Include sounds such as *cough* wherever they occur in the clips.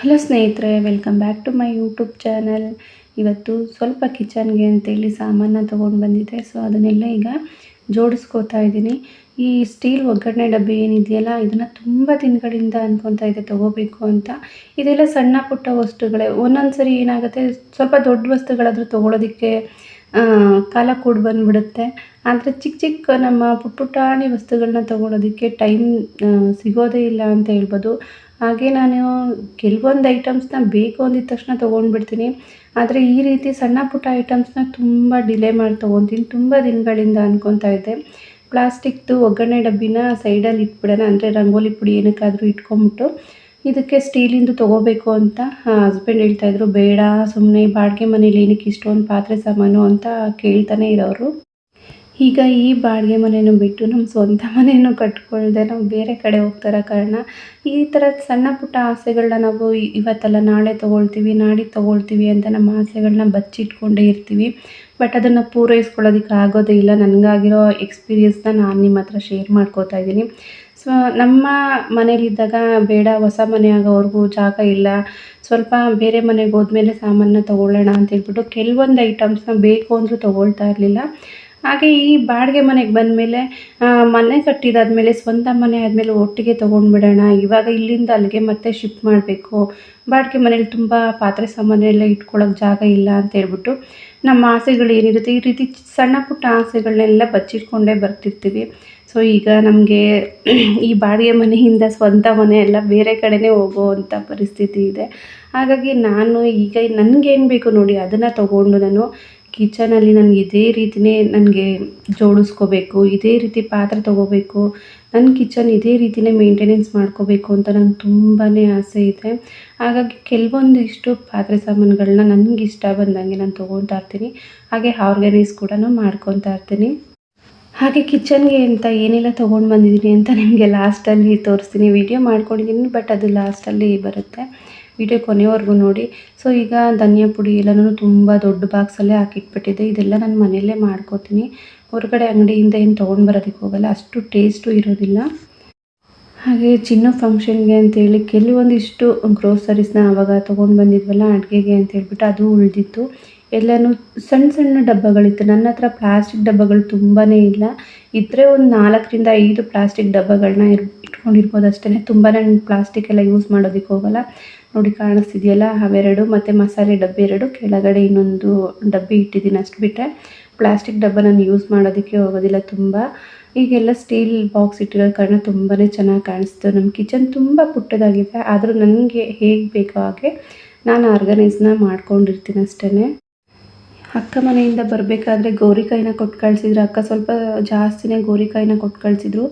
Hello ಸ್ನೇಹಿತರೆ, welcome back to my YouTube channel. ಇವತ್ತು ಸ್ವಲ್ಪ ಕಿಚನ್ಗೆ ಅಂತೇಳಿ ಸಾಮಾನು ತೊಗೊಂಡು ಬಂದಿದ್ದೆ. ಸೊ, ಅದನ್ನೆಲ್ಲ ಈಗ ಜೋಡಿಸ್ಕೋತಾ ಇದ್ದೀನಿ. ಈ ಸ್ಟೀಲ್ ಒಗ್ಗರಣೆ ಡಬ್ಬಿ ಏನಿದೆಯಲ್ಲ, ಇದನ್ನು ತುಂಬ ದಿನಗಳಿಂದ ಅಂದ್ಕೊತಾ ಇದೆ, ತೊಗೋಬೇಕು ಅಂತ. ಇದೆಲ್ಲ ಸಣ್ಣ ಪುಟ್ಟ ವಸ್ತುಗಳೇ. ಒಂದೊಂದು ಸರಿ ಏನಾಗುತ್ತೆ, ಸ್ವಲ್ಪ ದೊಡ್ಡ ವಸ್ತುಗಳಾದರೂ ತೊಗೊಳೋದಕ್ಕೆ ಕಾಲ ಕೂಡ ಬಂದುಬಿಡುತ್ತೆ. ಆದರೆ ಚಿಕ್ಕ ಚಿಕ್ಕ ನಮ್ಮ ಪುಟ್ಟ ಪುಟಾಣಿ ವಸ್ತುಗಳನ್ನ ತೊಗೊಳೋದಕ್ಕೆ ಟೈಮ್ ಸಿಗೋದೇ ಇಲ್ಲ ಅಂತ ಹೇಳ್ಬೋದು. ಹಾಗೆ ನಾನು ಕೆಲವೊಂದು ಐಟಮ್ಸ್ನ ಬೇಕು ಅಂದಿದ್ದ ತಕ್ಷಣ ತೊಗೊಂಡ್ಬಿಡ್ತೀನಿ. ಆದರೆ ಈ ರೀತಿ ಸಣ್ಣ ಪುಟ್ಟ ಐಟಮ್ಸ್ನ ತುಂಬ ಡಿಲೇ ಮಾಡಿ ತೊಗೊತೀನಿ. ತುಂಬ ದಿನಗಳಿಂದ ಅಂದ್ಕೊತಾ ಇದ್ದೆ. ಪ್ಲಾಸ್ಟಿಕ್ದು ಒಗ್ಗರಣೆ ಡಬ್ಬಿನ ಸೈಡಲ್ಲಿ ಇಟ್ಬಿಡೋಣ. ಅಂದರೆ ರಂಗೋಲಿ ಪುಡಿ ಏನಕ್ಕಾದರೂ ಇಟ್ಕೊಂಬಿಟ್ಟು ಇದಕ್ಕೆ ಸ್ಟೀಲಿಂದು ತೊಗೋಬೇಕು ಅಂತ ಹಸ್ಬೆಂಡ್ ಹೇಳ್ತಾಯಿದ್ರು ಬೇಡ ಸುಮ್ಮನೆ ಬಾಡಿಗೆ ಮನೇಲಿ ಏನಕ್ಕೆ ಇಷ್ಟೊಂದು ಪಾತ್ರೆ ಸಾಮಾನು ಅಂತ ಕೇಳ್ತಾನೆ ಇರೋರು. ಈಗ ಈ ಬಾಡಿಗೆ ಮನೆಯನ್ನು ಬಿಟ್ಟು ನಮ್ಮ ಸ್ವಂತ ಮನೆಯನ್ನು ಕಟ್ಕೊಳ್ದೆ ನಾವು ಬೇರೆ ಕಡೆ ಹೋಗ್ತಾರ ಕಾರಣ. ಈ ಥರ ಸಣ್ಣ ಪುಟ್ಟ ಆಸೆಗಳನ್ನ ನಾವು ಇವತ್ತಲ್ಲ ನಾಳೆ ತೊಗೊಳ್ತೀವಿ ನಾಡಿದ್ದು ತೊಗೊಳ್ತೀವಿ ಅಂತ ನಮ್ಮ ಆಸೆಗಳನ್ನ ಬಚ್ಚಿಟ್ಕೊಂಡೇ ಇರ್ತೀವಿ. ಬಟ್ ಅದನ್ನು ಪೂರೈಸ್ಕೊಳ್ಳೋದಕ್ಕೆ ಆಗೋದೇ ಇಲ್ಲ. ನನಗಾಗಿರೋ ಎಕ್ಸ್ಪೀರಿಯನ್ಸ್ನ ನಾನು ನಿಮ್ಮ ಹತ್ರ ಶೇರ್ ಮಾಡ್ಕೋತಾ ಇದ್ದೀನಿ. ಸೊ, ನಮ್ಮ ಮನೇಲಿದ್ದಾಗ ಬೇಡ, ಹೊಸ ಮನೆ ಆಗೋವರೆಗೂ ಜಾಗ ಇಲ್ಲ. ಸ್ವಲ್ಪ ಬೇರೆ ಮನೆಗೆ ಹೋದ್ಮೇಲೆ ಸಾಮಾನನ್ನ ತೊಗೊಳ್ಳೋಣ ಅಂತ ಹೇಳ್ಬಿಟ್ಟು ಕೆಲವೊಂದು ಐಟಮ್ಸ್ನ ಬೇಕು ಅಂದರೂ ತೊಗೊಳ್ತಾ ಇರಲಿಲ್ಲ. ಹಾಗೆ ಈ ಬಾಡಿಗೆ ಮನೆಗೆ ಬಂದಮೇಲೆ ಮನೆ ಕಟ್ಟಿದಾದ್ಮೇಲೆ, ಸ್ವಂತ ಮನೆ ಆದಮೇಲೆ ಒಟ್ಟಿಗೆ ತೊಗೊಂಡ್ಬಿಡೋಣ. ಇವಾಗ ಇಲ್ಲಿಂದ ಅಲ್ಲಿಗೆ ಮತ್ತೆ ಶಿಫ್ಟ್ ಮಾಡಬೇಕು. ಬಾಡಿಗೆ ಮನೇಲಿ ತುಂಬ ಪಾತ್ರೆ ಸಾಮಾನೆಲ್ಲ ಇಟ್ಕೊಳ್ಳೋಕೆ ಜಾಗ ಇಲ್ಲ ಅಂತ ಹೇಳ್ಬಿಟ್ಟು ನಮ್ಮ ಆಸೆಗಳು ಏನಿರುತ್ತೆ, ಈ ರೀತಿ ಸಣ್ಣ ಪುಟ್ಟ ಆಸೆಗಳನ್ನೆಲ್ಲ ಬಚ್ಚಿಟ್ಕೊಂಡೇ ಬರ್ತಿರ್ತೀವಿ. ಸೊ ಈಗ ನಮಗೆ ಈ ಬಾಡಿಗೆ ಮನೆಯಿಂದ ಸ್ವಂತ ಮನೆ ಎಲ್ಲ ಬೇರೆ ಕಡೆನೇ ಹೋಗೋವಂಥ ಪರಿಸ್ಥಿತಿ ಇದೆ. ಹಾಗಾಗಿ ನಾನು ಈಗ ನನಗೇನು ಬೇಕು ನೋಡಿ, ಅದನ್ನು ತೊಗೊಂಡು ನಾನು ಕಿಚನಲ್ಲಿ ನನಗೆ ಇದೇ ರೀತಿಯೇ ನನಗೆ ಜೋಡಿಸ್ಕೋಬೇಕು, ಇದೇ ರೀತಿ ಪಾತ್ರೆ ತೊಗೋಬೇಕು ನನ್ನ ಕಿಚನ್ ಇದೇ ರೀತಿಯೇ ಮೇಂಟೆನೆನ್ಸ್ ಮಾಡ್ಕೋಬೇಕು ಅಂತ ನಂಗೆ ತುಂಬಾ ಆಸೆ ಇದೆ. ಹಾಗಾಗಿ ಕೆಲವೊಂದು ಇಷ್ಟು ಪಾತ್ರೆ ಸಾಮಾನುಗಳನ್ನ ನನಗೆ ಇಷ್ಟ ಬಂದಂಗೆ ನಾನು ತೊಗೊತಾ ಇರ್ತೀನಿ. ಹಾಗೆ ಆರ್ಗನೈಸ್ ಕೂಡ ಮಾಡ್ಕೊತಾ ಇರ್ತೀನಿ. ಹಾಗೆ ಕಿಚನ್ಗೆ ಅಂತ ಏನೆಲ್ಲ ತೊಗೊಂಡು ಬಂದಿದ್ದೀನಿ ಅಂತ ನಿಮಗೆ ಲಾಸ್ಟಲ್ಲಿ ತೋರಿಸ್ತೀನಿ. ವಿಡಿಯೋ ಮಾಡ್ಕೊಂಡಿದ್ದೀನಿ ಬಟ್ ಅದು ಲಾಸ್ಟಲ್ಲಿ ಬರುತ್ತೆ. ವಿಡಿಯೋ ಕೊನೆವರೆಗೂ ನೋಡಿ. ಸೊ ಈಗ ಧನಿಯಾ ಪುಡಿ ಎಲ್ಲನೂ ತುಂಬ ದೊಡ್ಡ ಬಾಕ್ಸಲ್ಲೇ ಹಾಕಿಟ್ಬಿಟ್ಟಿದ್ದೆ ಇದೆಲ್ಲ ನಾನು ಮನೆಯಲ್ಲೇ ಮಾಡ್ಕೋತೀನಿ. ಹೊರಗಡೆ ಅಂಗಡಿಯಿಂದ ಏನು ತೊಗೊಂಡು ಬರೋದಕ್ಕೆ ಹೋಗಲ್ಲ. ಅಷ್ಟು ಟೇಸ್ಟು ಇರೋದಿಲ್ಲ. ಹಾಗೆ ಚಿನ್ನ ಫಂಕ್ಷನ್ಗೆ ಅಂತೇಳಿ ಕೆಲವೊಂದಿಷ್ಟು ಗ್ರೋಸರೀಸ್ನ ಆವಾಗ ತೊಗೊಂಡು ಬಂದಿದ್ವಲ್ಲ, ಅಡುಗೆಗೆ ಅಂತ ಹೇಳ್ಬಿಟ್ಟು ಅದು ಉಳಿದಿತ್ತು. ಎಲ್ಲನೂ ಸಣ್ಣ ಸಣ್ಣ ಡಬ್ಬಗಳಿತ್ತು. ನನ್ನ ಹತ್ರ ಪ್ಲಾಸ್ಟಿಕ್ ಡಬ್ಬಗಳು ತುಂಬಾ ಇಲ್ಲ. ಇದ್ದರೆ ಒಂದು ನಾಲ್ಕರಿಂದ ಐದು ಪ್ಲಾಸ್ಟಿಕ್ ಡಬ್ಬಗಳನ್ನ ಇರ್, ಇಟ್ಕೊಂಡಿರ್ಬೋದು ಅಷ್ಟೇ ತುಂಬಾ ನಾನು ಪ್ಲಾಸ್ಟಿಕ್ ಎಲ್ಲ ಯೂಸ್ ಮಾಡೋದಕ್ಕೆ ಹೋಗಲ್ಲ. ನೋಡಿ ಕಾಣಿಸ್ತಿದೆಯಲ್ಲ? ಅವೆರಡು ಮತ್ತು ಮಸಾಲೆ ಡಬ್ಬಿ ಎರಡು. ಕೆಳಗಡೆ ಇನ್ನೊಂದು ಡಬ್ಬಿ ಇಟ್ಟಿದ್ದೀನಿ ಅಷ್ಟು ಬಿಟ್ಟರೆ ಪ್ಲಾಸ್ಟಿಕ್ ಡಬ್ಬ ನಾನು ಯೂಸ್ ಮಾಡೋದಕ್ಕೆ ಹೋಗೋದಿಲ್ಲ ತುಂಬ. ಈಗೆಲ್ಲ ಸ್ಟೀಲ್ ಬಾಕ್ಸ್ ಇಟ್ಟಿರೋ ಕಾರಣ ತುಂಬಾ ಚೆನ್ನಾಗಿ ಕಾಣಿಸ್ತು. ನಮ್ಮ ಕಿಚನ್ ತುಂಬ ಪುಟ್ಟದಾಗಿದೆ. ಆದರೂ ನನಗೆ ಹೇಗೆ ಬೇಕೋ ಹಾಗೆ ನಾನು ಆರ್ಗನೈಸ್ನ ಮಾಡ್ಕೊಂಡಿರ್ತೀನಿ ಅಷ್ಟೇ ಅಕ್ಕ ಮನೆಯಿಂದ ಬರಬೇಕಾದ್ರೆ ಗೋರಿಕಾಯಿನ ಕೊಟ್ಟು ಕಳಿಸಿದ್ರು. ಅಕ್ಕ ಸ್ವಲ್ಪ ಜಾಸ್ತಿನೇ ಗೋರಿಕಾಯಿನ ಕೊಟ್ಟು ಕಳಿಸಿದ್ರು.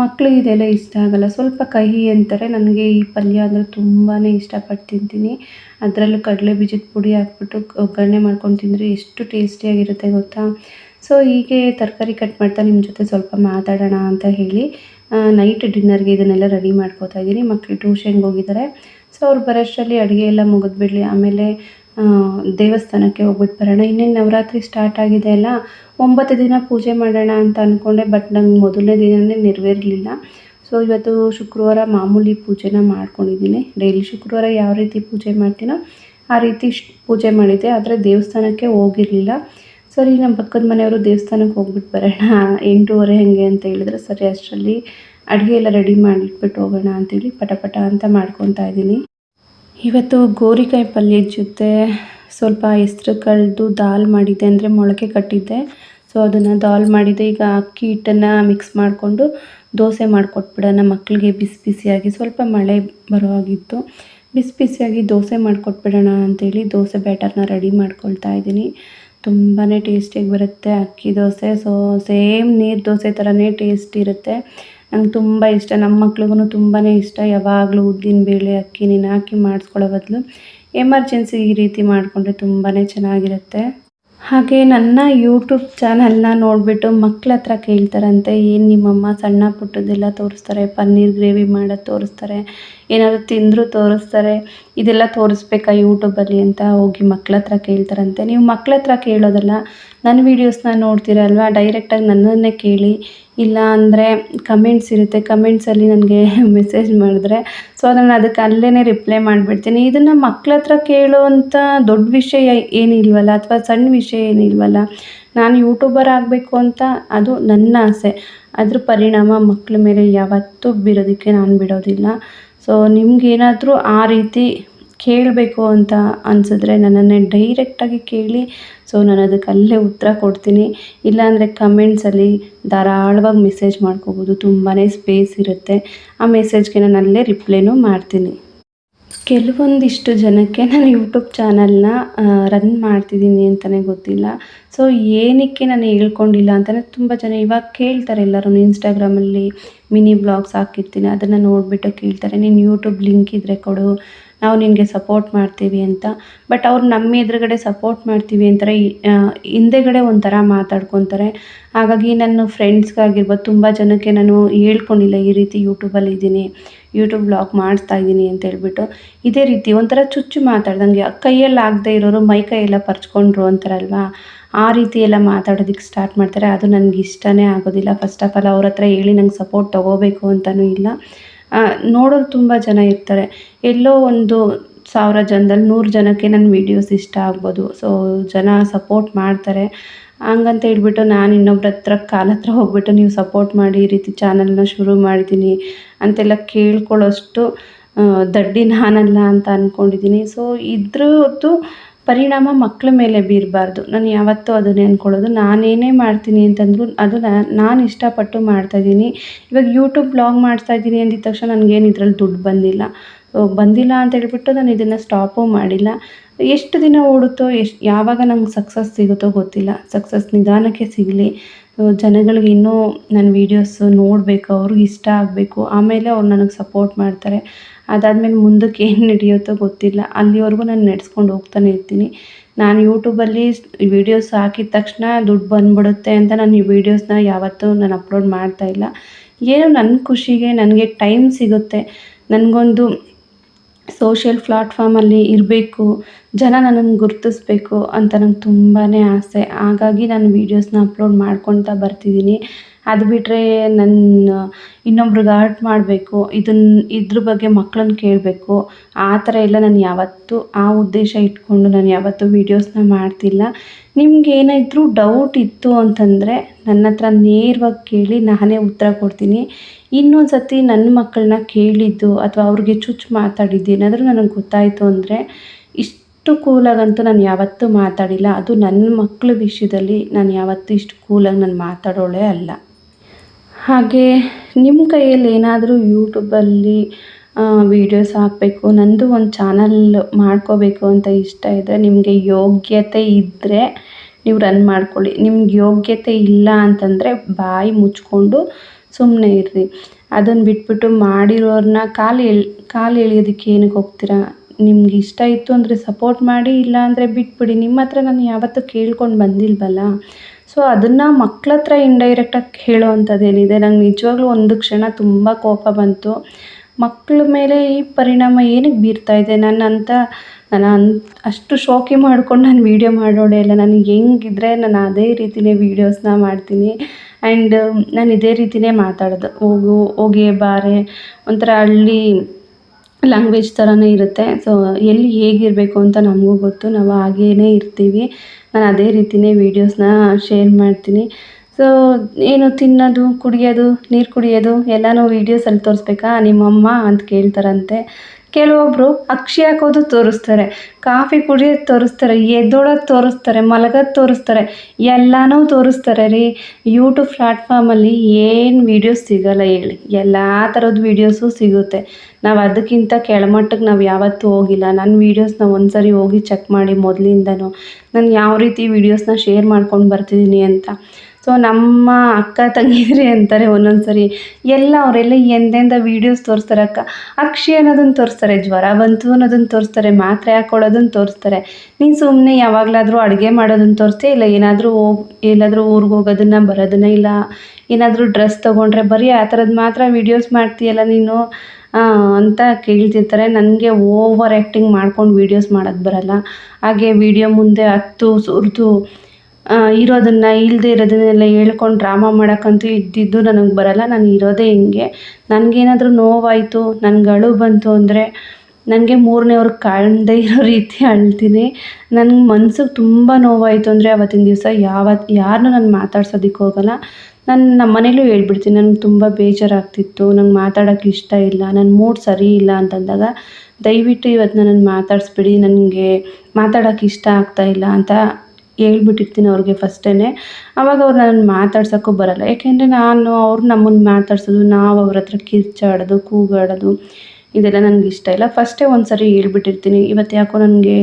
ಮಕ್ಕಳಿಗೆ ಇದೆಲ್ಲ ಇಷ್ಟ ಆಗಲ್ಲ. ಸ್ವಲ್ಪ ಕಹಿ ಅಂತಾರೆ. ನನಗೆ ಈ ಪಲ್ಯ ಅಂದರೆ ತುಂಬಾ ಇಷ್ಟಪಟ್ಟು ತಿಂತೀನಿ. ಅದರಲ್ಲೂ ಕಡಲೆ ಬೀಜದ ಪುಡಿ ಹಾಕ್ಬಿಟ್ಟು ಒಗ್ಗರಣೆ ಮಾಡ್ಕೊಂಡು ತಿಂದರೆ ಎಷ್ಟು ಟೇಸ್ಟಿಯಾಗಿರುತ್ತೆ ಗೊತ್ತಾ? ಸೊ ಹೀಗೆ ತರಕಾರಿ ಕಟ್ ಮಾಡ್ತಾ ನಿಮ್ಮ ಜೊತೆ ಸ್ವಲ್ಪ ಮಾತಾಡೋಣ ಅಂತ ಹೇಳಿ ನೈಟ್ ಡಿನ್ನರ್ಗೆ ಇದನ್ನೆಲ್ಲ ರೆಡಿ ಮಾಡ್ಕೋತಾ ಇದ್ದೀನಿ. ಮಕ್ಕಳು ಟ್ಯೂಷನ್ಗೆ ಹೋಗಿದ್ದಾರೆ. ಸೊ ಅವ್ರು ಬರೋಷ್ಟರಲ್ಲಿ ಅಡುಗೆ ಎಲ್ಲ ಮುಗಿದ್ಬಿಡಲಿ. ಆಮೇಲೆ ದೇವಸ್ಥಾನಕ್ಕೆ ಹೋಗ್ಬಿಟ್ಟು ಬರೋಣ. ಇನ್ನೇನು ನವರಾತ್ರಿ ಸ್ಟಾರ್ಟ್ ಆಗಿದೆ ಅಲ್ಲ, ಒಂಬತ್ತು ದಿನ ಪೂಜೆ ಮಾಡೋಣ ಅಂತ ಅಂದ್ಕೊಂಡೆ ಬಟ್ ನಂಗೆ ಮೊದಲನೇ ದಿನವೇ ನೆರವೇರಲಿಲ್ಲ. ಸೊ ಇವತ್ತು ಶುಕ್ರವಾರ ಮಾಮೂಲಿ ಪೂಜೆನ ಮಾಡ್ಕೊಂಡಿದ್ದೀನಿ ಡೈಲಿ ಶುಕ್ರವಾರ ಯಾವ ರೀತಿ ಪೂಜೆ ಮಾಡ್ತೀನೋ, ಆ ರೀತಿ ಪೂಜೆ ಮಾಡಿದ್ದೆ. ಆದರೆ ದೇವಸ್ಥಾನಕ್ಕೆ ಹೋಗಿರಲಿಲ್ಲ. ಸರಿ ನಮ್ಮ ಪಕ್ಕದ ಮನೆಯವರು ದೇವಸ್ಥಾನಕ್ಕೆ ಹೋಗ್ಬಿಟ್ಟು ಬರೋಣ, ಎಂಟೂವರೆ ಹಾಗೆ ಅಂತ ಹೇಳಿದ್ರೆ, ಸರಿ, ಅಷ್ಟರಲ್ಲಿ ಅಡುಗೆ ಎಲ್ಲ ರೆಡಿ ಮಾಡಿಟ್ಬಿಟ್ಟು ಹೋಗೋಣ ಅಂತೇಳಿ ಪಟ ಪಟ ಅಂತ ಮಾಡ್ಕೊತಾ ಇದ್ದೀನಿ ಇವತ್ತು ಗೋರಿಕಾಯಿ ಪಲ್ಯದ ಜೊತೆ ಸ್ವಲ್ಪ ಹೆಸ್ರು ಕಳೆದು ದಾಲ್ ಮಾಡಿದ್ದೆ ಅಂದರೆ ಮೊಳಕೆ ಕಟ್ಟಿದ್ದೆ. ಸೊ ಅದನ್ನು ದಾಲ್ ಮಾಡಿದ್ದೆ ಈಗ ಅಕ್ಕಿ ಹಿಟ್ಟನ್ನು ಮಿಕ್ಸ್ ಮಾಡಿಕೊಂಡು ದೋಸೆ ಮಾಡಿಕೊಟ್ಬಿಡೋಣ ಮಕ್ಕಳಿಗೆ ಬಿಸಿ ಬಿಸಿಯಾಗಿ. ಸ್ವಲ್ಪ ಮಳೆ ಬರೋ ಆಗಿತ್ತು ಬಿಸಿ ಬಿಸಿಯಾಗಿ ದೋಸೆ ಮಾಡಿಕೊಟ್ಬಿಡೋಣ ಅಂತೇಳಿ ದೋಸೆ ಬ್ಯಾಟರ್ನ ರೆಡಿ ಮಾಡ್ಕೊಳ್ತಾ ಇದ್ದೀನಿ. ತುಂಬಾ ಟೇಸ್ಟಿಯಾಗಿ ಬರುತ್ತೆ. ಅಕ್ಕಿ ದೋಸೆ, ಸೊ ಸೇಮ್ ನೀರು ದೋಸೆ ಥರನೇ ಟೇಸ್ಟ್ ಇರುತ್ತೆ. ನಂಗೆ ತುಂಬ ಇಷ್ಟ. ನಮ್ಮ ಮಕ್ಳಿಗೂ ತುಂಬಾ ಇಷ್ಟ. ಯಾವಾಗಲೂ ಉದ್ದಿನ ಬೇಳೆ ಅಕ್ಕಿ ನೀನು ಹಾಕಿ ಮಾಡಿಸ್ಕೊಳ್ಳೋ ಬದಲು ಎಮರ್ಜೆನ್ಸಿ ಈ ರೀತಿ ಮಾಡಿಕೊಂಡ್ರೆ ತುಂಬಾ ಚೆನ್ನಾಗಿರುತ್ತೆ. ಹಾಗೆ ನನ್ನ ಯೂಟ್ಯೂಬ್ ಚಾನಲ್ನ ನೋಡಿಬಿಟ್ಟು ಮಕ್ಳ ಹತ್ರ ಕೇಳ್ತಾರಂತೆ, ಏನು ನಿಮ್ಮಮ್ಮ ಸಣ್ಣ ಪುಟ್ಟದ್ದೆಲ್ಲ ತೋರಿಸ್ತಾರೆ? ಪನ್ನೀರ್ ಗ್ರೇವಿ ಮಾಡೋದು ತೋರಿಸ್ತಾರೆ, ಏನಾದರೂ ತಿಂದರೂ ತೋರಿಸ್ತಾರೆ, ಇದೆಲ್ಲ ತೋರಿಸ್ಬೇಕಾ ಯೂಟ್ಯೂಬಲ್ಲಿ ಅಂತ ಹೋಗಿ ಮಕ್ಳ ಹತ್ರ ಕೇಳ್ತಾರಂತೆ. ನೀವು ಮಕ್ಳ ಹತ್ರ ಕೇಳೋದಲ್ಲ ನನ್ನ ವೀಡಿಯೋಸ್ನ ನೋಡ್ತೀರಲ್ವ? ಡೈರೆಕ್ಟಾಗಿ ನನ್ನನ್ನೇ ಕೇಳಿ ಇಲ್ಲ ಅಂದರೆ ಕಮೆಂಟ್ಸ್ ಇರುತ್ತೆ. ಕಮೆಂಟ್ಸಲ್ಲಿ ನನಗೆ ಮೆಸೇಜ್ ಮಾಡಿದ್ರೆ. ಸೊ ಅದನ್ನು ಅದಕ್ಕೆ ಅಲ್ಲೇ ರಿಪ್ಲೈ ಮಾಡಿಬಿಡ್ತೀನಿ. ಇದನ್ನು ಮಕ್ಳ ಹತ್ರ ಕೇಳುವಂಥ ದೊಡ್ಡ ವಿಷಯ ಏನಿಲ್ವಲ್ಲ ಅಥವಾ ಸಣ್ಣ ವಿಷಯ ಏನಿಲ್ವಲ್ಲ ನಾನು ಯೂಟ್ಯೂಬರ್ ಆಗಬೇಕು ಅಂತ ಅದು ನನ್ನ ಆಸೆ. ಅದ್ರ ಪರಿಣಾಮ ಮಕ್ಕಳ ಮೇಲೆ ಯಾವತ್ತೂ ಬೀರೋದಕ್ಕೆ ನಾನು ಬಿಡೋದಿಲ್ಲ. ಸೊ ನಿಮಗೇನಾದರೂ ಆ ರೀತಿ ಕೇಳಬೇಕು ಅಂತ ಅನಿಸಿದ್ರೆ ನನ್ನನ್ನೇ ಡೈರೆಕ್ಟಾಗಿ ಕೇಳಿ. ಸೊ ನಾನು ಅದಕ್ಕೆ ಅಲ್ಲೇ ಉತ್ತರ ಕೊಡ್ತೀನಿ. ಇಲ್ಲಾಂದರೆ ಕಮೆಂಟ್ಸಲ್ಲಿ ಧಾರಾಳವಾಗಿ ಮೆಸೇಜ್ ಮಾಡ್ಕೋಬೋದು. ತುಂಬಾ ಸ್ಪೇಸ್ ಇರುತ್ತೆ. ಆ ಮೆಸೇಜ್ಗೆ ನಾನು ಅಲ್ಲೇ ರಿಪ್ಲೈನೂ ಮಾಡ್ತೀನಿ. ಕೆಲವೊಂದಿಷ್ಟು ಜನಕ್ಕೆ ನಾನು ಯೂಟ್ಯೂಬ್ ಚಾನಲ್ನ ರನ್ ಮಾಡ್ತಿದ್ದೀನಿ ಅಂತಲೇ ಗೊತ್ತಿಲ್ಲ. ಸೊ ಏನಕ್ಕೆ ನಾನು ಹೇಳ್ಕೊಂಡಿಲ್ಲ ಅಂತಲೇ ತುಂಬ ಜನ ಇವಾಗ ಕೇಳ್ತಾರೆ ಎಲ್ಲರೂ ಇನ್ಸ್ಟಾಗ್ರಾಮಲ್ಲಿ ಮಿನಿ ಬ್ಲಾಗ್ಸ್ ಹಾಕಿರ್ತೀನಿ, ಅದನ್ನು ನೋಡಿಬಿಟ್ಟು ಕೇಳ್ತಾರೆ. ನೀನು ಯೂಟ್ಯೂಬ್ ಲಿಂಕ್ ಇದ್ದರೆ ಕೊಡು, ನಾವು ನಿನಗೆ ಸಪೋರ್ಟ್ ಮಾಡ್ತೀವಿ ಅಂತ. ಬಟ್ ಅವ್ರು ನಮ್ಮ ಎದುರುಗಡೆ ಸಪೋರ್ಟ್ ಮಾಡ್ತೀವಿ ಅಂತಾರೆ. ಹಿಂದೆಗಡೆ ಒಂಥರ ಮಾತಾಡ್ಕೊತಾರೆ. ಹಾಗಾಗಿ ನನ್ನ ಫ್ರೆಂಡ್ಸ್ಗಾಗಿರ್ಬೋದು ತುಂಬ ಜನಕ್ಕೆ ನಾನು ಹೇಳ್ಕೊಂಡಿಲ್ಲ, ಈ ರೀತಿ ಯೂಟ್ಯೂಬಲ್ಲಿ ಇದ್ದೀನಿ ಯೂಟ್ಯೂಬ್ ಬ್ಲಾಗ್ ಮಾಡಿಸ್ತಾ ಇದ್ದೀನಿ ಅಂತ ಹೇಳ್ಬಿಟ್ಟು. ಇದೇ ರೀತಿ ಒಂಥರ ಚುಚ್ಚು ಮಾತಾಡ್ದಂಗೆ, ಕೈಯಲ್ಲಿ ಆಗದೆ ಇರೋರು ಮೈ ಕೈಯೆಲ್ಲ ಪರ್ಚ್ಕೊಂಡ್ರು ಅಂತಾರಲ್ವಾ? ಆ ರೀತಿ ಎಲ್ಲ ಮಾತಾಡೋದಕ್ಕೆ ಸ್ಟಾರ್ಟ್ ಮಾಡ್ತಾರೆ. ಅದು ನನಗೆ ಇಷ್ಟನೇ ಆಗೋದಿಲ್ಲ. ಫಸ್ಟ್ ಆಫ್ ಆಲ್ ಅವ್ರ ಹತ್ರ ಹೇಳಿ ನಂಗೆ ಸಪೋರ್ಟ್ ತೊಗೋಬೇಕು ಅಂತಲೂ ಇಲ್ಲ. ನೋಡೋರು ತುಂಬ ಜನ ಇರ್ತಾರೆ. ಎಲ್ಲೋ ಒಂದು ಸಾವಿರ ಜನದಲ್ಲಿ ನೂರು ಜನಕ್ಕೆ ನನ್ನ ವೀಡಿಯೋಸ್ ಇಷ್ಟ ಆಗ್ಬೋದು. ಸೊ ಜನ ಸಪೋರ್ಟ್ ಮಾಡ್ತಾರೆ. ಹಂಗಂತ ಹೇಳ್ಬಿಟ್ಟು ನಾನು ಇನ್ನೊಬ್ರ ಹತ್ರ ಕಾಲ ಹತ್ರ ಹೋಗ್ಬಿಟ್ಟು ನೀವು ಸಪೋರ್ಟ್ ಮಾಡಿ ಈ ರೀತಿ ಚಾನಲ್ನ ಶುರು ಮಾಡಿದ್ದೀನಿ ಅಂತೆಲ್ಲ ಕೇಳ್ಕೊಳ್ಳೋಷ್ಟು ದಡ್ಡಿ ನಾನಲ್ಲ ಅಂತ ಅಂದ್ಕೊಂಡಿದ್ದೀನಿ ಸೊ ಇದ್ರದ್ದು ಪರಿಣಾಮ ಮಕ್ಕಳ ಮೇಲೆ ಬೀರಬಾರ್ದು. ನಾನು ಯಾವತ್ತೂ ಅದನ್ನೇ ಅಂದ್ಕೊಳ್ಳೋದು ನಾನೇನೇ ಮಾಡ್ತೀನಿ ಅಂತಂದರೂ ಅದು ನಾನು ಇಷ್ಟಪಟ್ಟು ಮಾಡ್ತಾಯಿದ್ದೀನಿ ಇವಾಗ ಯೂಟ್ಯೂಬ್ ಬ್ಲಾಗ್ ಮಾಡ್ತಾಯಿದ್ದೀನಿ ಅಂದಿದ್ದ ತಕ್ಷಣ ನನಗೇನು ಇದರಲ್ಲಿ ದುಡ್ಡು ಬಂದಿಲ್ಲ. ಬಂದಿಲ್ಲ ಅಂತ ಹೇಳ್ಬಿಟ್ಟು ನಾನು ಇದನ್ನು ಸ್ಟಾಪು ಮಾಡಿಲ್ಲ. ಎಷ್ಟು ದಿನ ಓಡುತ್ತೋ, ಎಷ್ಟು, ಯಾವಾಗ ನಂಗೆ ಸಕ್ಸಸ್ ಸಿಗುತ್ತೋ ಗೊತ್ತಿಲ್ಲ. ಸಕ್ಸಸ್ ನಿಧಾನಕ್ಕೆ ಸಿಗಲಿ. ಜನಗಳಿಗೆ ಇನ್ನೂ ನನ್ನ ವೀಡಿಯೋಸು ನೋಡಬೇಕು, ಅವ್ರಿಗೆ ಇಷ್ಟ ಆಗಬೇಕು. ಆಮೇಲೆ ಅವ್ರು ನನಗೆ ಸಪೋರ್ಟ್ ಮಾಡ್ತಾರೆ. ಅದಾದಮೇಲೆ ಮುಂದಕ್ಕೆ ಏನು ನಡೆಯುತ್ತೋ ಗೊತ್ತಿಲ್ಲ. ಅಲ್ಲಿವರೆಗೂ ನಾನು ನಡೆಸ್ಕೊಂಡು ಹೋಗ್ತಾನೆ ಇರ್ತೀನಿ. ನಾನು ಯೂಟ್ಯೂಬಲ್ಲಿ ವೀಡಿಯೋಸ್ ಹಾಕಿದ ತಕ್ಷಣ ದುಡ್ಡು ಬಂದ್ಬಿಡುತ್ತೆ ಅಂತ ನಾನು ಈ ವೀಡಿಯೋಸ್ನ ಯಾವತ್ತೂ ನಾನು ಅಪ್ಲೋಡ್ ಮಾಡ್ತಾಯಿಲ್ಲ ಏನೋ ನನ್ನ ಖುಷಿಗೆ ನನಗೆ ಟೈಮ್ ಸಿಗುತ್ತೆ. ನನಗೊಂದು ಸೋಷಿಯಲ್ ಪ್ಲಾಟ್ಫಾರ್ಮಲ್ಲಿ ಇರಬೇಕು. ಜನ ನನ್ನನ್ನು ಗುರುತಿಸ್ಬೇಕು ಅಂತ ನಂಗೆ ತುಂಬಾ ಆಸೆ. ಹಾಗಾಗಿ ನಾನು ವೀಡಿಯೋಸ್ನ ಅಪ್ಲೋಡ್ ಮಾಡ್ಕೊತಾ ಬರ್ತಿದ್ದೀನಿ ಅದು ಬಿಟ್ಟರೆ ನನ್ನ ಇನ್ನೊಬ್ರಿಗೆ ಹರ್ಟ್ ಮಾಡಬೇಕು ಇದನ್ನ ಇದ್ರ ಬಗ್ಗೆ ಮಕ್ಳನ್ನ ಕೇಳಬೇಕು, ಆ ಥರ ಎಲ್ಲ ನಾನು ಯಾವತ್ತೂ, ಆ ಉದ್ದೇಶ ಇಟ್ಕೊಂಡು ನಾನು ಯಾವತ್ತೂ ವೀಡಿಯೋಸ್ನ ಮಾಡ್ತಿಲ್ಲ. ನಿಮ್ಗೆ ಏನಾದರೂ ಡೌಟ್ ಇತ್ತು ಅಂತಂದರೆ ನನ್ನ ಹತ್ರ ನೇರವಾಗಿ ಕೇಳಿ ನಾನೇ ಉತ್ತರ ಕೊಡ್ತೀನಿ. ಇನ್ನೊಂದು ಸತಿ ನನ್ನ ಮಕ್ಕಳನ್ನ ಕೇಳಿದ್ದು ಅಥವಾ ಅವ್ರಿಗೆ ಚುಚ್ಚು ಮಾತಾಡಿದ್ದು ಏನಾದರೂ ನನಗೆ ಗೊತ್ತಾಯಿತು ಅಂದರೆ ಇಷ್ಟು ಕೂಲಾಗಂತೂ ನಾನು ಯಾವತ್ತೂ ಮಾತಾಡಿಲ್ಲ. ಅದು ನನ್ನ ಮಕ್ಕಳ ವಿಷಯದಲ್ಲಿ ನಾನು ಯಾವತ್ತೂ ಇಷ್ಟು ಕೂಲಾಗಿ ನಾನು ಮಾತಾಡೋಳೇ ಅಲ್ಲ. ಹಾಗೆ ನಿಮ್ಮ ಕೈಯಲ್ಲಿ ಏನಾದರೂ ಯೂಟ್ಯೂಬಲ್ಲಿ ವೀಡಿಯೋಸ್ ಹಾಕಬೇಕು, ನಂದು ಒಂದು ಚಾನಲ್ ಮಾಡ್ಕೋಬೇಕು ಅಂತ ಇಷ್ಟ ಇದೆ ನಿಮಗೆ ಯೋಗ್ಯತೆ ಇದ್ದರೆ ನೀವು ರನ್ ಮಾಡ್ಕೊಳ್ಳಿ. ನಿಮ್ಗೆ ಯೋಗ್ಯತೆ ಇಲ್ಲ ಅಂತಂದರೆ ಬಾಯಿ ಮುಚ್ಕೊಂಡು ಸುಮ್ಮನೆ ಇರ್ರಿ. ಅದನ್ನು ಬಿಟ್ಬಿಟ್ಟು ಮಾಡಿರೋರನ್ನ ಕಾಲು ಎಳ್, ಕಾಲು ಎಳಿಯೋದಕ್ಕೆ ಏನಕ್ಕೆ ಹೋಗ್ತೀರಾ? ನಿಮ್ಗೆ ಇಷ್ಟ ಇತ್ತು ಅಂದರೆ ಸಪೋರ್ಟ್ ಮಾಡಿ ಇಲ್ಲ ಅಂದರೆ ಬಿಟ್ಬಿಡಿ. ನಿಮ್ಮ ಹತ್ರ ನಾನು ಯಾವತ್ತೂ ಕೇಳ್ಕೊಂಡು ಬಂದಿಲ್ವಲ್ಲ? ಸೊ ಅದನ್ನು ಮಕ್ಳ ಹತ್ರ ಇಂಡೈರೆಕ್ಟಾಗಿ ಹೇಳೋ ಏನಿದೆ ನಂಗೆ ನಿಜವಾಗ್ಲೂ ಒಂದು ಕ್ಷಣ ತುಂಬ ಕೋಪ ಬಂತು. ಮಕ್ಳ ಮೇಲೆ ಈ ಪರಿಣಾಮ ಏನಕ್ಕೆ ಬೀರ್ತಾ ಇದೆ? ನಾನು ಅಂತ ನಾನು ಅನ್, ಅಷ್ಟು ಶೋಕಿ ಮಾಡ್ಕೊಂಡು ನಾನು ವೀಡಿಯೋ ಮಾಡೋಣ ಇಲ್ಲ. ನಾನು ಹೆಂಗಿದ್ರೆ ನಾನು ಅದೇ ರೀತಿಯೇ ವೀಡಿಯೋಸ್ನ ಮಾಡ್ತೀನಿ. ಆ್ಯಂಡ್ ನಾನು ಇದೇ ರೀತಿಯೇ ಮಾತಾಡೋದು. ಹೋಗು, ಹೋಗಿ ಬಾರೆ. ಒಂಥರ ಹಳ್ಳಿ ಲ್ಯಾಂಗ್ವೇಜ್ ಥರನೇ ಇರುತ್ತೆ. ಸೊ ಎಲ್ಲಿ ಹೇಗಿರಬೇಕು ಅಂತ ನಮಗೂ ಗೊತ್ತು. ನಾವು ಹಾಗೇ ಇರ್ತೀವಿ. ನಾನು ಅದೇ ರೀತಿಯೇ ವೀಡಿಯೋಸ್ನ ಶೇರ್ ಮಾಡ್ತೀನಿ. ಸೊ ಏನು ತಿನ್ನೋದು, ಕುಡಿಯೋದು, ನೀರು ಕುಡಿಯೋದು ಎಲ್ಲನೂ ವೀಡಿಯೋಸಲ್ಲಿ ತೋರಿಸ್ಬೇಕಾ? ನಿಮ್ಮಮ್ಮ ಅಂತ ಕೇಳ್ತಾರಂತೆ. ಕೆಲವೊಬ್ಬರು ಅಕ್ಷಿ ಹಾಕೋದು ತೋರಿಸ್ತಾರೆ, ಕಾಫಿ ಕುಡಿಯೋದು ತೋರಿಸ್ತಾರೆ, ಎದ್ದೊಳೋದು ತೋರಿಸ್ತಾರೆ, ಮಲಗೋದು ತೋರಿಸ್ತಾರೆ, ಎಲ್ಲನೂ ತೋರಿಸ್ತಾರೆ ರೀ. ಯೂಟ್ಯೂಬ್ ಪ್ಲ್ಯಾಟ್ಫಾರ್ಮಲ್ಲಿ ಏನು ವೀಡಿಯೋಸ್ ಸಿಗೋಲ್ಲ ಹೇಳಿ. ಎಲ್ಲ ಥರದ ವೀಡಿಯೋಸು ಸಿಗುತ್ತೆ. ನಾವು ಅದಕ್ಕಿಂತ ಕೆಳಮಟ್ಟಕ್ಕೆ ನಾವು ಯಾವತ್ತೂ ಹೋಗಿಲ್ಲ. ನನ್ನ ವೀಡಿಯೋಸ್ನ ಒಂದು ಸರಿ ಹೋಗಿ ಚೆಕ್ ಮಾಡಿ ಮೊದಲಿಂದನೂ. ನಾನು ಯಾವ ರೀತಿ ವೀಡಿಯೋಸ್ನ ಶೇರ್ ಮಾಡ್ಕೊಂಡು ಬರ್ತಿದ್ದೀನಿ ಅಂತ. ಸೊ ನಮ್ಮ ಅಕ್ಕ ತಂಗಿರಿ ಅಂತಾರೆ ಒಂದೊಂದು ಸರಿ ಎಲ್ಲ ಅವರೆಲ್ಲ ಎಂದೆಂದ ವೀಡಿಯೋಸ್ ತೋರಿಸ್ತಾರೆ ಅಕ್ಕ. ಅಕ್ಷಿ ಅನ್ನೋದನ್ನು ತೋರಿಸ್ತಾರೆ, ಜ್ವರ ಬಂತು ಅನ್ನೋದನ್ನು ತೋರಿಸ್ತಾರೆ, ಮಾತ್ರೆ ಹಾಕೊಳ್ಳೋದನ್ನು ತೋರಿಸ್ತಾರೆ. ನೀನು ಸುಮ್ಮನೆ ಯಾವಾಗಲಾದರೂ ಅಡುಗೆ ಮಾಡೋದನ್ನು ತೋರಿಸ್ತೆ ಇಲ್ಲ. ಏನಾದರೂ ಹೋಗಿ ಎಲ್ಲಾದರೂ ಊರಿಗೆ ಹೋಗೋದನ್ನು, ಬರೋದನ್ನ ಇಲ್ಲ. ಏನಾದರೂ ಡ್ರೆಸ್ ತೊಗೊಂಡ್ರೆ ಬರೀ ಆ ಥರದ್ದು ಮಾತ್ರ ವೀಡಿಯೋಸ್ ಮಾಡ್ತೀಯಲ್ಲ ನೀನು? ಅಂತ ಕೇಳ್ತಿರ್ತಾರೆ. ನನಗೆ ಓವರ್ ಆ್ಯಕ್ಟಿಂಗ್ ಮಾಡ್ಕೊಂಡು ವೀಡಿಯೋಸ್ ಮಾಡೋದು ಬರೋಲ್ಲ. ಹಾಗೆ ವೀಡಿಯೋ ಮುಂದೆ ಹತ್ತು, ಸುರಿದು ಇರೋದನ್ನು ಇಲ್ಲದೆ ಇರೋದನ್ನೆಲ್ಲ ಹೇಳ್ಕೊಂಡು ಡ್ರಾಮಾ ಮಾಡೋಕ್ಕಂತೂ ಇದ್ದಿದ್ದು ನನಗೆ ಬರಲ್ಲ. ನಾನು ಇರೋದೇ ಹಿಂಗೆ. ನನಗೇನಾದರೂ ನೋವಾಯಿತು, ನನಗೆ ಅಳು ಬಂತು ಅಂದರೆ ನನಗೆ ಮೂರನೇವ್ರಿಗೆ ಕಾಣದೇ ಇರೋ ರೀತಿ ಅಳ್ತೀನಿ. ನನಗೆ ಮನ್ಸಿಗೆ ತುಂಬ ನೋವಾಯಿತು ಅಂದರೆ ಅವತ್ತಿನ ದಿವಸ ಯಾವತ್ತು ಯಾರನ್ನೂ ನಾನು ಮಾತಾಡ್ಸೋದಕ್ಕೆ ಹೋಗಲ್ಲ. ನಾನು ನಮ್ಮ ಮನೇಲೂ ಹೇಳ್ಬಿಡ್ತೀನಿ ನನಗೆ ತುಂಬ ಬೇಜಾರಾಗ್ತಿತ್ತು, ನಂಗೆ ಮಾತಾಡೋಕ್ಕೆ ಇಷ್ಟ ಇಲ್ಲ ನನ್ನ ಮೂಡ್ ಸರಿ ಇಲ್ಲ ಅಂತಂದಾಗ ದಯವಿಟ್ಟು ಇವತ್ತು ನನ್ನನ್ನು ಮಾತಾಡಿಸ್ಬಿಡಿ, ನನಗೆ ಮಾತಾಡೋಕ್ಕೆ ಇಷ್ಟ ಆಗ್ತಾಯಿಲ್ಲ ಅಂತ ಹೇಳ್ಬಿಟ್ಟಿರ್ತೀನಿ ಅವ್ರಿಗೆ ಫಸ್ಟೇ ಅವಾಗ ಅವ್ರು ನಾನು ಮಾತಾಡ್ಸೋಕ್ಕೂ ಬರಲ್ಲ. ಯಾಕೆಂದರೆ ನಾನು ಅವ್ರು ನಮ್ಮನ್ನು ಮಾತಾಡ್ಸೋದು, ನಾವು ಅವ್ರ ಹತ್ರ ಕಿರ್ಚಾಡೋದು, ಕೂಗಾಡೋದು, ಇದೆಲ್ಲ ನನಗೆ ಇಷ್ಟ ಇಲ್ಲ. ಫಸ್ಟೇ ಒಂದು ಸರಿ ಹೇಳ್ಬಿಟ್ಟಿರ್ತೀನಿ ಇವತ್ತು ಯಾಕೋ ನನಗೆ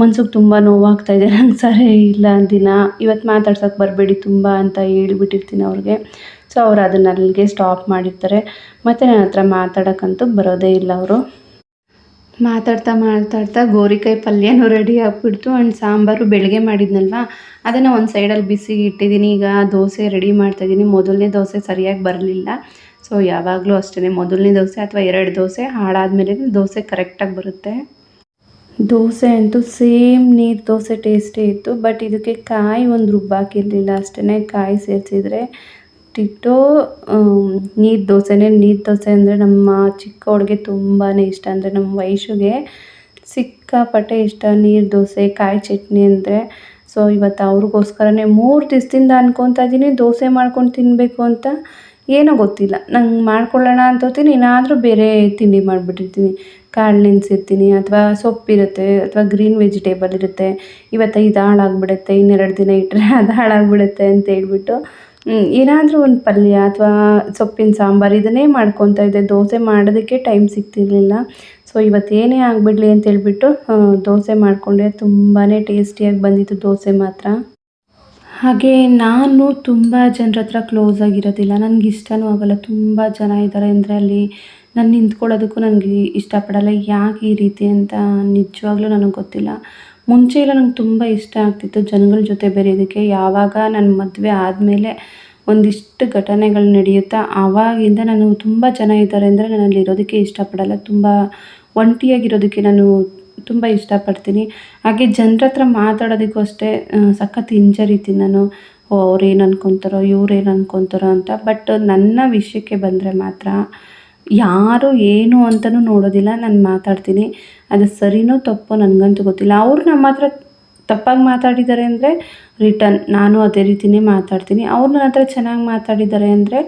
ಮನ್ಸಿಗೆ ತುಂಬ ನೋವಾಗ್ತಾಯಿದೆ ನಂಗೆ ಸರಿ ಇಲ್ಲ ದಿನ ಇವತ್ತು ಮಾತಾಡ್ಸೋಕ್ಕೆ ಬರಬೇಡಿ ತುಂಬ ಅಂತ ಹೇಳ್ಬಿಟ್ಟಿರ್ತೀನಿ ಅವ್ರಿಗೆ. ಸೊ ಅವ್ರು ಅದನ್ನ ಅಲ್ಲಿಗೆ ಸ್ಟಾಪ್ ಮಾಡಿರ್ತಾರೆ. ಮತ್ತು ನನ್ನ ಹತ್ರ ಮಾತಾಡೋಕ್ಕಂತೂ ಬರೋದೇ ಇಲ್ಲ ಅವರು. ಮಾತಾಡ್ತಾ ಮಾತಾಡ್ತಾ ಗೋರಿಕಾಯಿ ಪಲ್ಯನೂ ರೆಡಿ ಆಗಿಬಿಡ್ತು ಆ್ಯಂಡ್ ಸಾಂಬಾರು ಬೆಳಗ್ಗೆ ಮಾಡಿದ್ನಲ್ವ? ಅದನ್ನು ಒಂದು ಸೈಡಲ್ಲಿ ಬಿಸಿ ಇಟ್ಟಿದ್ದೀನಿ ಈಗ ದೋಸೆ ರೆಡಿ ಮಾಡ್ತಾಯಿದ್ದೀನಿ ಮೊದಲನೇ ದೋಸೆ ಸರಿಯಾಗಿ ಬರಲಿಲ್ಲ. ಸೊ ಯಾವಾಗಲೂ ಅಷ್ಟೇ ಮೊದಲನೇ ದೋಸೆ ಅಥವಾ ಎರಡು ದೋಸೆ ಹಾಳಾದಮೇಲೆ ದೋಸೆ ಕರೆಕ್ಟಾಗಿ ಬರುತ್ತೆ. ದೋಸೆ ಅಂತೂ ಸೇಮ್ ನೀರು ದೋಸೆ ಟೇಸ್ಟೇ ಇತ್ತು. ಬಟ್ ಇದಕ್ಕೆ ಕಾಯಿ ಒಂದು ರುಬ್ಬಾಕಿರಲಿಲ್ಲ. ಅಷ್ಟೇ ಕಾಯಿ ಸೇರಿಸಿದ್ರೆ ಟಿಟ್ಟೋ ನೀರು ದೋಸೆನೇ ನೀರು ದೋಸೆ ಅಂದರೆ ನಮ್ಮ ಚಿಕ್ಕವಳಿಗೆ ತುಂಬಾ ಇಷ್ಟ. ಅಂದರೆ ನಮ್ಮ ವಯಸ್ಸಿಗೆ ಸಿಕ್ಕಾಪಟ್ಟೆ ಇಷ್ಟ ನೀರು ದೋಸೆ, ಕಾಯಿ ಚಟ್ನಿ ಅಂದರೆ. ಸೊ ಇವತ್ತು ಅವ್ರಿಗೋಸ್ಕರನೇ ಮೂರು ದಿವಸದಿಂದ ಅನ್ಕೊತಾ ಇದ್ದೀನಿ ದೋಸೆ ಮಾಡ್ಕೊಂಡು ತಿನ್ನಬೇಕು ಅಂತ. ಏನೋ ಗೊತ್ತಿಲ್ಲ, ನಂಗೆ ಮಾಡ್ಕೊಳ್ಳೋಣ ಅಂತ ಏನಾದರೂ ಬೇರೆ ತಿಂಡಿ ಮಾಡಿಬಿಟ್ಟಿರ್ತೀನಿ. ಕಾಳು ನೆನೆಸಿರ್ತೀನಿ, ಅಥವಾ ಸೊಪ್ಪಿರುತ್ತೆ ಅಥವಾ ಗ್ರೀನ್ ವೆಜಿಟೇಬಲ್ ಇರುತ್ತೆ. ಇವತ್ತು ಇದು ಹಾಳಾಗ್ಬಿಡುತ್ತೆ, ಇನ್ನೆರಡು ದಿನ ಇಟ್ಟರೆ *laughs* ಅದು ಹಾಳಾಗ್ಬಿಡುತ್ತೆ ಅಂತ ಹೇಳ್ಬಿಟ್ಟು ಏನಾದರೂ ಒಂದು ಪಲ್ಯ ಅಥವಾ ಸೊಪ್ಪಿನ ಸಾಂಬಾರು ಇದನ್ನೇ ಮಾಡ್ಕೊತಾ ಇದ್ದೆ. ದೋಸೆ ಮಾಡೋದಕ್ಕೆ ಟೈಮ್ ಸಿಗ್ತಿರಲಿಲ್ಲ. ಸೊ ಇವತ್ತು ಏನೇ ಆಗಿಬಿಡ್ಲಿ ಅಂತ ಹೇಳ್ಬಿಟ್ಟು ದೋಸೆ ಮಾಡಿಕೊಂಡೆ. ತುಂಬಾ ಟೇಸ್ಟಿಯಾಗಿ ಬಂದಿತ್ತು ದೋಸೆ ಮಾತ್ರ. ಹಾಗೆ ನಾನು ತುಂಬ ಜನರ ಹತ್ರ ಕ್ಲೋಸ್ ಆಗಿರೋದಿಲ್ಲ. ನನಗೆ ಇಷ್ಟವೂ ಆಗೋಲ್ಲ. ತುಂಬ ಜನ ಇದ್ದಾರೆ ಅಂದರೆ ಅಲ್ಲಿ ನಾನು ನಿಂತ್ಕೊಳ್ಳೋದಕ್ಕೂ ನನಗೆ ಇಷ್ಟಪಡಲ್ಲ. ಯಾಕೆ ಈ ರೀತಿ ಅಂತ ನಿಜವಾಗ್ಲೂ ನನಗೆ ಗೊತ್ತಿಲ್ಲ. ಮುಂಚೆ ಎಲ್ಲ ನಂಗೆ ತುಂಬ ಇಷ್ಟ ಆಗ್ತಿತ್ತು ಜನಗಳ ಜೊತೆ ಬೆರೆಯೋದಕ್ಕೆ. ಯಾವಾಗ ನನ್ನ ಮದುವೆ ಆದಮೇಲೆ ಒಂದಿಷ್ಟು ಘಟನೆಗಳು ನಡೆಯುತ್ತಾ ಆವಾಗಿಂದ ನಾನು ತುಂಬ ಜನ ಇದ್ದಾರೆ ಅಂದರೆ ನನ್ನಲ್ಲಿ ಇರೋದಕ್ಕೆ ಇಷ್ಟಪಡಲ್ಲ. ತುಂಬ ಒಂಟಿಯಾಗಿರೋದಕ್ಕೆ ನಾನು ತುಂಬ ಇಷ್ಟಪಡ್ತೀನಿ. ಹಾಗೆ ಜನರ ಹತ್ರ ಮಾತಾಡೋದಕ್ಕೂ ಅಷ್ಟೇ ಸಖತ್ ಹಿಂಜರಿತೀನಿ ನಾನು. ಅವ್ರು ಏನು ಅನ್ಕೊತಾರೋ, ಇವ್ರು ಏನು ಅನ್ಕೊತಾರೋ ಅಂತ. ಬಟ್ ನನ್ನ ವಿಷಯಕ್ಕೆ ಬಂದರೆ ಮಾತ್ರ ಯಾರು ಏನು ಅಂತಲೂ ನೋಡೋದಿಲ್ಲ, ನಾನು ಮಾತಾಡ್ತೀನಿ. ಅದು ಸರಿನೋ ತಪ್ಪೋ ನನಗಂತೂ ಗೊತ್ತಿಲ್ಲ. ಅವರು ನಮ್ಮ ಹತ್ರ ತಪ್ಪಾಗಿ ಮಾತಾಡಿದ್ದಾರೆ ಅಂದರೆ ರಿಟರ್ನ್ ನಾನು ಅದೇ ರೀತಿಯೇ ಮಾತಾಡ್ತೀನಿ. ಅವ್ರು ನನ್ನ ಹತ್ರ ಚೆನ್ನಾಗಿ ಮಾತಾಡಿದ್ದಾರೆ ಅಂದರೆ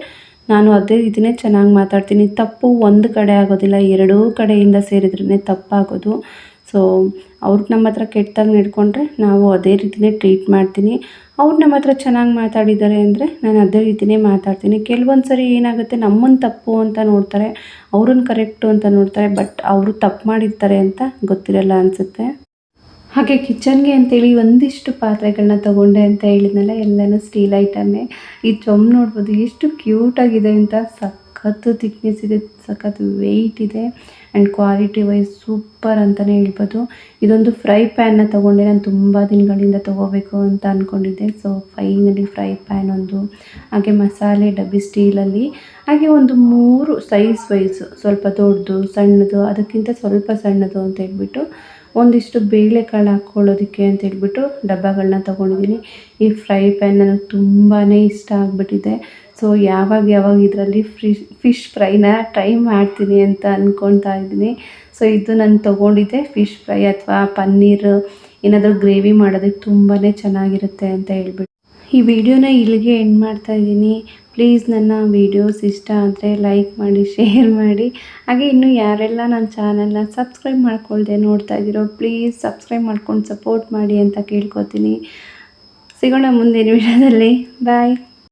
ನಾನು ಅದೇ ರೀತಿಯೇ ಚೆನ್ನಾಗಿ ಮಾತಾಡ್ತೀನಿ. ತಪ್ಪು ಒಂದು ಕಡೆ ಆಗೋದಿಲ್ಲ, ಎರಡೂ ಕಡೆಯಿಂದ ಸೇರಿದ್ರೇ ತಪ್ಪಾಗೋದು. ಸೊ ಅವ್ರಿಗೆ ನಮ್ಮ ಹತ್ರ ಕೆಟ್ಟದಾಗಿ ನಡ್ಕೊಂಡ್ರೆ ನಾವು ಅದೇ ರೀತಿಯೇ ಟ್ರೀಟ್ ಮಾಡ್ತೀನಿ. ಅವ್ರು ನಮ್ಮ ಹತ್ರ ಚೆನ್ನಾಗಿ ಮಾತಾಡಿದ್ದಾರೆ ಅಂದರೆ ನಾನು ಅದೇ ರೀತಿಯೇ ಮಾತಾಡ್ತೀನಿ. ಕೆಲವೊಂದು ಸರಿ ಏನಾಗುತ್ತೆ ನಮ್ಮನ್ನು ತಪ್ಪು ಅಂತ ನೋಡ್ತಾರೆ ಅವ್ರನ್ನ ಕರೆಕ್ಟು ಅಂತ ನೋಡ್ತಾರೆ ಬಟ್ ಅವರು ತಪ್ಪು ಮಾಡಿರ್ತಾರೆ ಅಂತ ಗೊತ್ತಿರಲ್ಲ ಅನಿಸುತ್ತೆ. ಹಾಗೆ ಕಿಚನ್ಗೆ ಅಂತೇಳಿ ಒಂದಿಷ್ಟು ಪಾತ್ರೆಗಳನ್ನ ತೊಗೊಂಡೆ ಅಂತ ಹೇಳಿದ್ನಲ್ಲ, ಎಲ್ಲನೂ ಸ್ಟೀಲ್ ಐಟಮ್ಮೇ ಈ ಚೊಮ್ ನೋಡ್ಬೋದು, ಎಷ್ಟು ಕ್ಯೂಟಾಗಿದೆ ಅಂತ. ಸಖತ್ತು ಥಿಕ್ನೆಸ್ ಇದೆ, ಸಖತ್ತು ವೆಯ್ಟ್ ಇದೆ. ಆ್ಯಂಡ್ ಕ್ವಾಲಿಟಿ ವೈಸ್ ಸೂಪರ್ ಅಂತಲೇ ಹೇಳ್ಬೋದು. ಇದೊಂದು ಫ್ರೈ ಪ್ಯಾನ್ನ ತೊಗೊಂಡೆ. ನಾನು ತುಂಬ ದಿನಗಳಿಂದ ತೊಗೋಬೇಕು ಅಂತ ಅಂದ್ಕೊಂಡಿದ್ದೆ ಸೊ ಫೈನಲಿ ಫ್ರೈ ಪ್ಯಾನ್ ಒಂದು, ಹಾಗೆ ಮಸಾಲೆ ಡಬ್ಬಿ ಸ್ಟೀಲಲ್ಲಿ ಹಾಗೆ ಒಂದು ಮೂರು ಸೈಜ್ ವೈಸು ಸ್ವಲ್ಪ ದೊಡ್ಡದು, ಸಣ್ಣದು, ಅದಕ್ಕಿಂತ ಸ್ವಲ್ಪ ಸಣ್ಣದು ಅಂತ ಹೇಳ್ಬಿಟ್ಟು, ಒಂದಿಷ್ಟು ಬೇಳೆಕಾಳು ಹಾಕ್ಕೊಳ್ಳೋದಕ್ಕೆ ಅಂತ ಹೇಳ್ಬಿಟ್ಟು ಡಬ್ಬಗಳನ್ನ ತೊಗೊಂಡಿದ್ದೀನಿ. ಈ ಫ್ರೈ ಪ್ಯಾನ್ ನನಗೆ ತುಂಬಾ ಇಷ್ಟ ಆಗಿಬಿಟ್ಟಿದೆ. ಸೊ ಯಾವಾಗ ಯಾವಾಗ ಇದರಲ್ಲಿ ಫಿಶ್ ಫಿಶ್ ಫ್ರೈನ ಟ್ರೈ ಮಾಡ್ತೀನಿ ಅಂತ ಅಂದ್ಕೊಳ್ತಾ ಇದ್ದೀನಿ. ಸೊ ಇದು ನಾನು ತೊಗೊಂಡಿದ್ದೆ ಫಿಶ್ ಫ್ರೈ ಅಥವಾ ಪನ್ನೀರ್, ಏನಾದರೂ ಗ್ರೇವಿ ಮಾಡೋದಕ್ಕೆ ತುಂಬಾ ಚೆನ್ನಾಗಿರುತ್ತೆ ಅಂತ ಹೇಳ್ಬಿಟ್ಟು. ಈ ವಿಡಿಯೋನ ಇಲ್ಲಿಗೆ ಎಂಡ್ ಮಾಡ್ತಾ ಇದ್ದೀನಿ. ಪ್ಲೀಸ್ ನನ್ನ ವೀಡಿಯೋಸ್ ಇಷ್ಟ ಆದರೆ ಲೈಕ್ ಮಾಡಿ ಶೇರ್ ಮಾಡಿ. ಹಾಗೆ ಇನ್ನು ಯಾರೆಲ್ಲ ನನ್ನ ಚಾನಲ್ನ ಸಬ್ಸ್ಕ್ರೈಬ್ ಮಾಡ್ಕೊಳ್ದೆ ನೋಡ್ತಾ ಇದ್ದೀರೋ ಪ್ಲೀಸ್ ಸಬ್ಸ್ಕ್ರೈಬ್ ಮಾಡ್ಕೊಂಡು ಸಪೋರ್ಟ್ ಮಾಡಿ ಅಂತ ಕೇಳ್ಕೊತೀನಿ. ಸಿಗೋಣ ಮುಂದಿನ ವಿಡಿಯೋದಲ್ಲಿ. ಬಾಯ್